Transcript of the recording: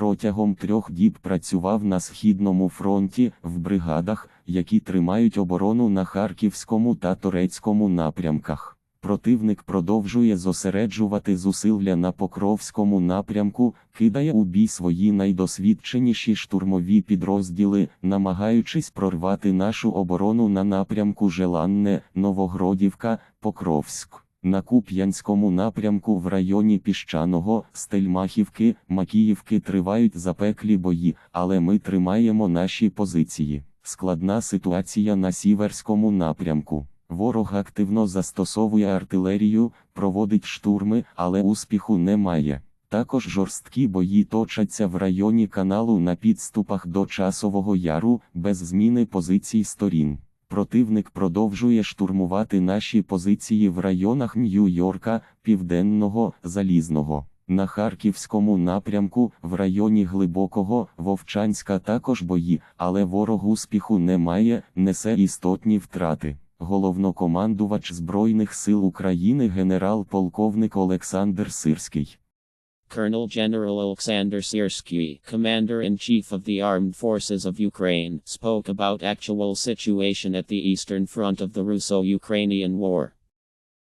протягом трьох діб працював на східному фронті в бригадах, які тримають оборону на Харківському та Торецькому напрямках. Противник продовжує зосереджувати зусилля на Покровському напрямку, кидає у бій свої найдосвідченіші штурмові підрозділи, намагаючись прорвати нашу оборону на напрямку Желанне, Новогродівка, Покровськ. На Куп'янському напрямку в районі Піщаного, Стельмахівки, Макіївки тривають запеклі бої, але ми тримаємо наші позиції. Складна ситуація на Сіверському напрямку. Ворог активно застосовує артилерію, проводить штурми, але успіху немає. Також жорсткі бої точаться в районі каналу на підступах до Часового Яру, без зміни позицій сторін. Противник продовжує штурмувати наші позиції в районах Нью-Йорка, Південного, Залізного. На Харківському напрямку, в районі Глибокого, Вовчанська також бої, але ворог успіху не має, несе істотні втрати. Головнокомандувач Збройних сил України генерал-полковник Олександр Сирський. Colonel General Alexander Siersky, Commander-in-Chief of the Armed Forces of Ukraine, spoke about actual situation at the Eastern Front of the Russo-Ukrainian War.